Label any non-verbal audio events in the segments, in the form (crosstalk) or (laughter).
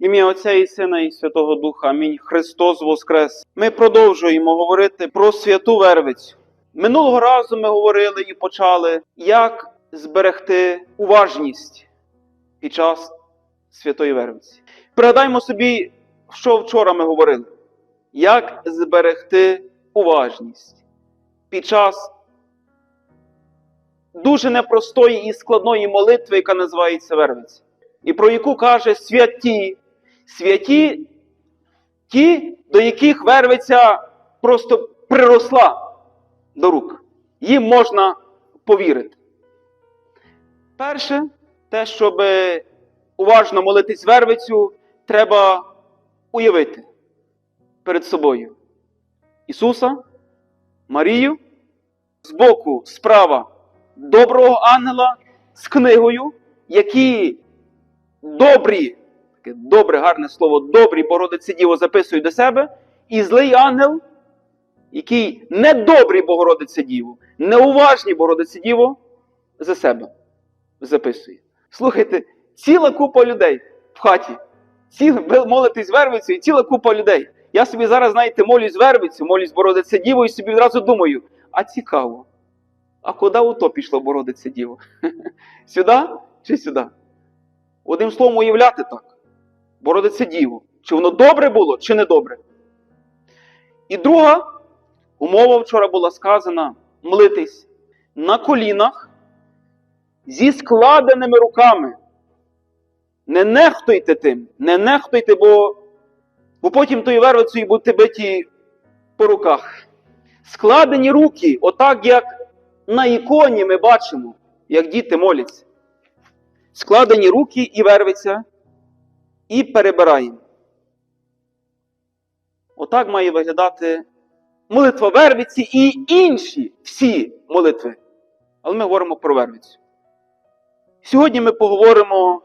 Ім'я Отця і Сина і Святого Духа. Амінь. Христос Воскрес. Ми продовжуємо говорити про святу Вервицю. Минулого разу ми говорили і почали, як зберегти уважність під час святої Вервиці. Пригадаймо собі, що вчора ми говорили. Як зберегти уважність під час дуже непростої і складної молитви, яка називається Вервиця, і про яку каже святі, святі ті, до яких вервиця просто приросла до рук. Їм можна повірити. Перше, те, щоб уважно молитись вервицю, треба уявити перед собою Ісуса, Марію, збоку справа доброго ангела з книгою, які добрі, таке добре, гарне слово, добрі Богородиці Діво записують до себе, і злий ангел, який недобрий Богородице Діво, неуважні Богородице Діво за себе записує. Слухайте, ціла купа людей в хаті. Ціл, ви молитесь і ціла купа людей. Я собі зараз, знаєте, молюсь вервицю, молюсь Богородице Діво, і собі відразу думаю, а цікаво. А куди у то пішло Богородице Діво? (laughs) Сюди чи сюди? Одним словом, уявляти так. Бородице Діво. Чи воно добре було, чи не добре? І друга умова вчора була сказана молитись на колінах зі складеними руками. Не нехтуйте тим, не нехтуйте, бо, бо потім тою вервицею будете биті по руках. Складені руки, отак як на іконі ми бачимо, як діти моляться. Складені руки і вервиця, і перебираємо. Отак має виглядати молитва вервиці і інші всі молитви. Але ми говоримо про вервицю. Сьогодні ми поговоримо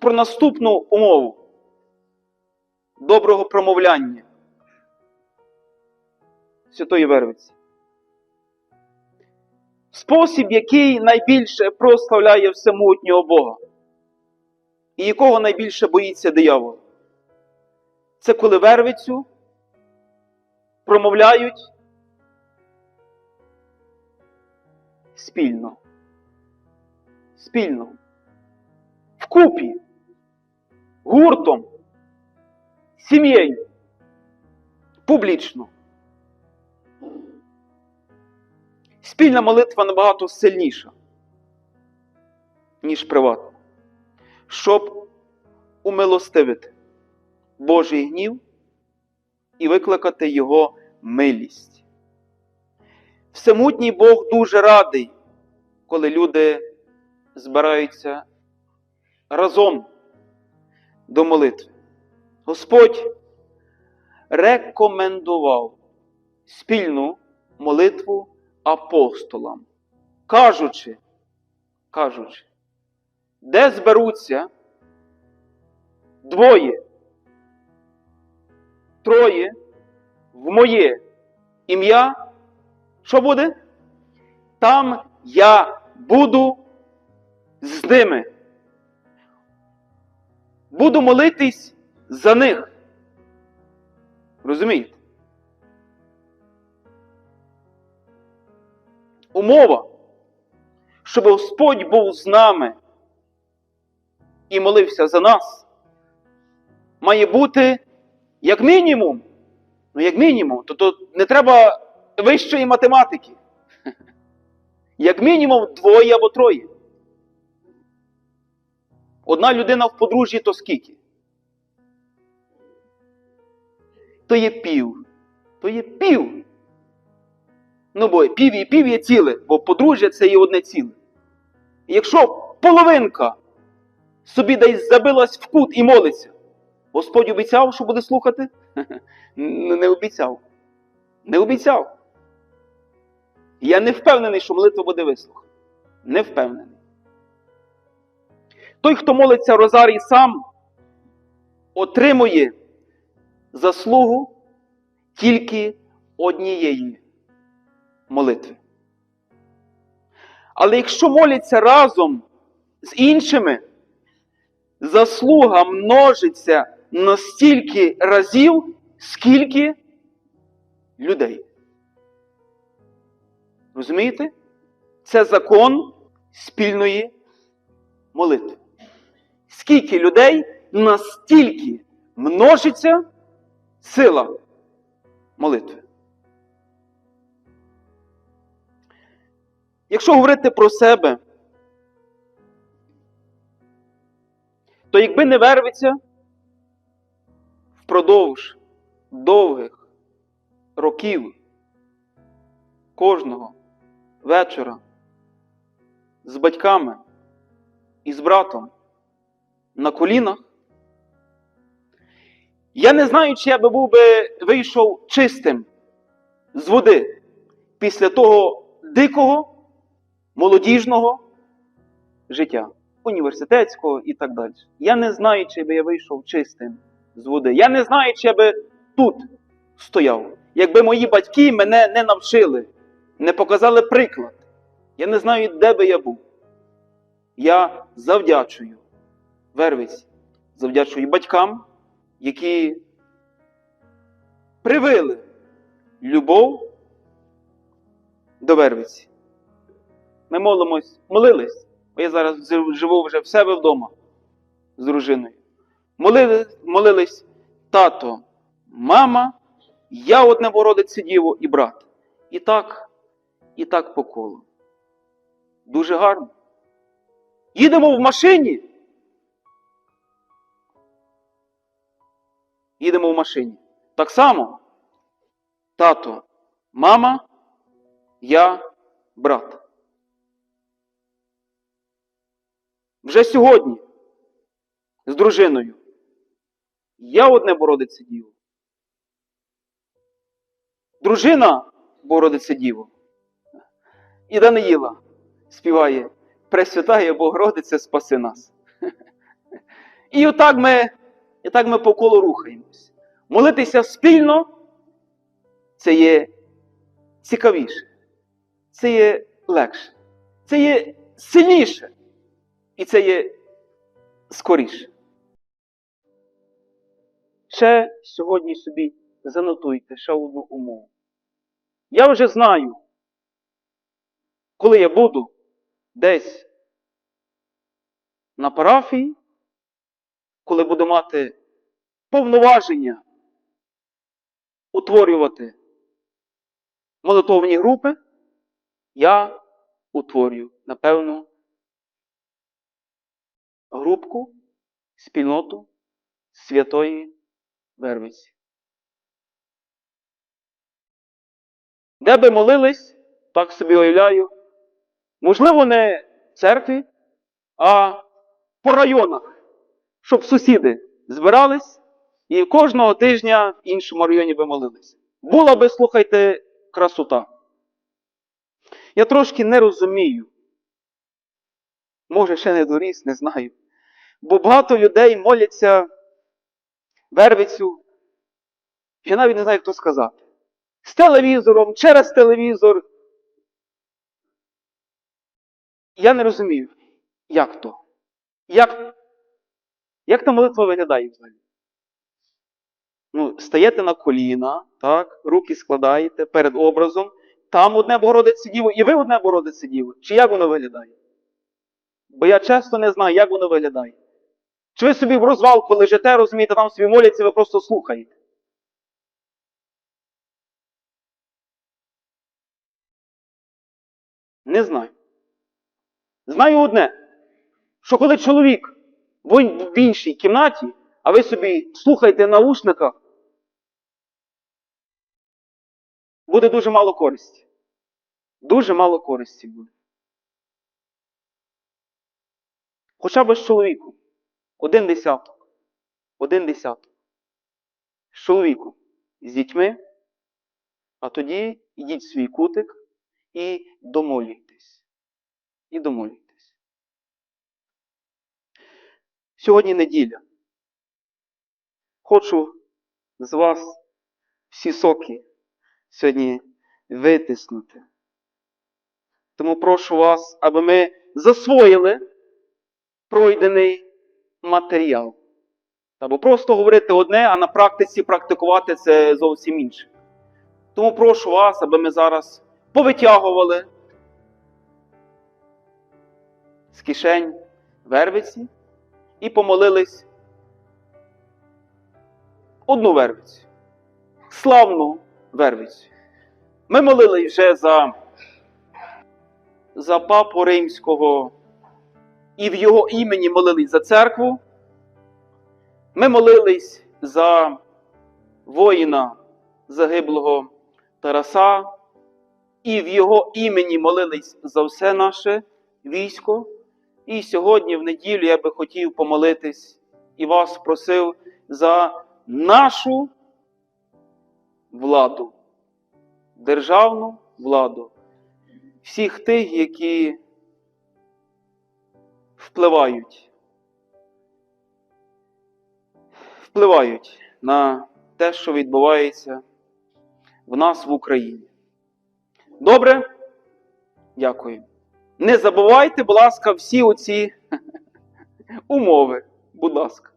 про наступну умову доброго промовляння Святої Вервиці. Спосіб, який найбільше прославляє всемутнього Бога, і якого найбільше боїться диявол. Це коли вервицю промовляють спільно. Спільно. Вкупі, гуртом, сім'єю, публічно. Спільна молитва набагато сильніша, ніж приватна, щоб умилостивити Божий гнів і викликати Його милість. Всемутній Бог дуже радий, коли люди збираються разом до молитви. Господь рекомендував спільну молитву апостолам, кажучи, кажучи, де зберуться двоє, троє в моє ім'я, що буде? Там я буду з ними. Буду молитись за них. Розумієте? Умова, щоб Господь був з нами і молився за нас, має бути як мінімум, ну як мінімум, то тут не треба вищої математики. (laughs) Як мінімум двоє або троє. Одна людина в подружжі то скільки? То є пів. То є пів. Ну, бо пів і пів є ціле, бо подружжя це є одне ціле. Якщо половинка собі десь забилась в кут і молиться, Господь обіцяв, що буде слухати? (laughs) Не обіцяв. Не обіцяв. Я не впевнений, що молитва буде вислухана. Не впевнений. Той, хто молиться Розарій сам, отримує заслугу тільки однієї молитви. Але якщо моляться разом з іншими, заслуга множиться настільки разів, скільки людей. Розумієте? Це закон спільної молитви. Скільки людей настільки множиться сила молитви. Якщо говорити про себе, то якби не вервиться впродовж довгих років кожного вечора з батьками і з братом на колінах, я не знаю, чи я би був би вийшов чистим з води після того дикого, молодіжного життя, університетського і так далі. Я не знаю, чи би я вийшов чистим з води. Я не знаю, чи я би тут стояв. Якби мої батьки мене не навчили, не показали приклад. Я не знаю, де би я був. Я завдячую Вервиці, завдячую батькам, які привили любов до Вервиці. Ми молимось, молились, бо я зараз живу вже в себе вдома з дружиною. Молились, молились тато, мама, я одне Богородице Діво і брат. І так, і так по колу. Дуже гарно. Їдемо в машині. Їдемо в машині. Так само тато, мама, я, брат. Вже сьогодні з дружиною. Я одне Бородице Діво. Дружина Бородице Діво. І Даниїла співає Пресвятає Богородице, спаси нас. І отак ми, і так ми по колу рухаємось. Молитися спільно це є цікавіше, це є легше, це є сильніше. І це є скоріше. Ще сьогодні собі занотуйте ще одну умову. Я вже знаю, коли я буду десь на парафії, коли буду мати повноваження утворювати молитовні групи, я утворю, напевно, групку, спільноту Святої Вервиці. Де би молились, так собі уявляю, можливо, не в церкві, а по районах, щоб сусіди збирались і кожного тижня в іншому районі би молились. Була би, слухайте, красота. Я трошки не розумію. Може, ще не доріс, не знаю. Бо багато людей моляться вервицю. Я навіть не знаю, хто сказати. З телевізором, через телевізор. Я не розумію, як то. Як, як та молитва виглядає взагалі? Ну, стаєте на коліна, так, руки складаєте перед образом, там одне Богородице Діво, і ви одне Богородице Діво. Чи як воно виглядає? Бо я часто не знаю, як воно виглядає. Чи ви собі в розвалку лежите, розумієте, там собі моляться, ви просто слухаєте. Не знаю. Знаю одне, що коли чоловік в іншій кімнаті, а ви собі слухаєте в наушниках, буде дуже мало користі. Дуже мало користі буде. Хоча б з чоловіком. Один десяток. Один десяток. З чоловіком. З дітьми. А тоді йдіть в свій кутик і домолюйтесь. І домолюйтесь. Сьогодні неділя. Хочу з вас всі соки сьогодні витиснути. Тому прошу вас, аби ми засвоїли пройдений матеріал. Або просто говорити одне, а на практиці практикувати це зовсім інше. Тому прошу вас, аби ми зараз повитягували з кишень вервиці і помолились одну вервицю, славну вервицю. Ми молились вже за, за папу римського і в його імені молились за церкву. Ми молились за воїна загиблого Тараса, і в його імені молились за все наше військо. І сьогодні, в неділю, я би хотів помолитись і вас просив за нашу владу, державну владу, всіх тих, які впливають, впливають на те, що відбувається в нас в Україні. Добре? Дякую. Не забувайте, будь ласка, всі оці (laughs) умови. Будь ласка.